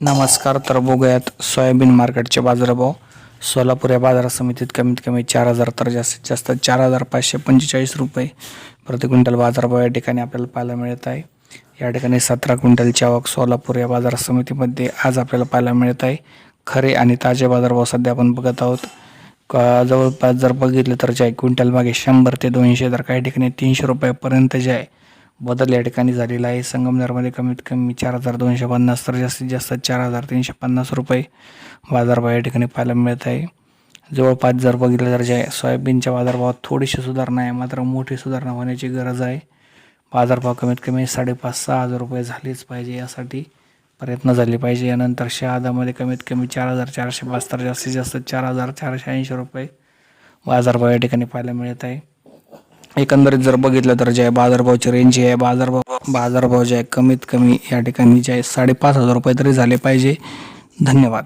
नमस्कार तर बघूयात सोयाबीन मार्केटचे बाजारभाव. सोलापूर या बाजार समितीत कमीत कमी चार हजार तर जास्तीत जास्त चार हजार पाचशे पंचेचाळीस रुपये प्रति क्विंटल बाजारभाव या ठिकाणी आपल्याला पाहायला मिळत आहे. या ठिकाणी सतरा क्विंटलची आवक सोलापूर या बाजार समितीमध्ये आज आपल्याला पाहायला मिळत आहे. खरे आणि ताजे बाजारभाव सध्या आपण बघत आहोत. जवळपास जर बघितलं तर जे आहे क्विंटल मागे शंभर ते दोनशे तर काही ठिकाणी तीनशे रुपयापर्यंत जे आहे बदल या ठिकाणी झालेला आहे. संगमनेरमध्ये कमीत कमी चार हजार दोनशे पन्नास तर जास्तीत जास्त चार हजार तीनशे पन्नास रुपये बाजारभाव या ठिकाणी पाहायला मिळत आहे. जवळपास जर बघितलं तर जे सोयाबीनच्या बाजारभावात थोडीशी सुधारणा आहे. मात्र मोठी सुधारणा होण्याची गरज आहे. बाजारभाव कमीत कमी साडेपाच सहा हजार रुपये झालेच पाहिजे यासाठी प्रयत्न झाले पाहिजे. यानंतर शहादामध्ये कमीत कमी चार हजार चारशे पाच तर जास्तीत जास्त चार हजार चारशे ऐंशी रुपये बाजारभाव या ठिकाणी पाहायला मिळत आहे. एकंदरीत जर बघितलं तर जे आहे बाजारभावची रेंज जी आहे बाजारभाव बाजारभाव जे आहे कमीत कमी या ठिकाणी जे आहे साडेपाच हजार रुपये तरी झाले पाहिजे. धन्यवाद.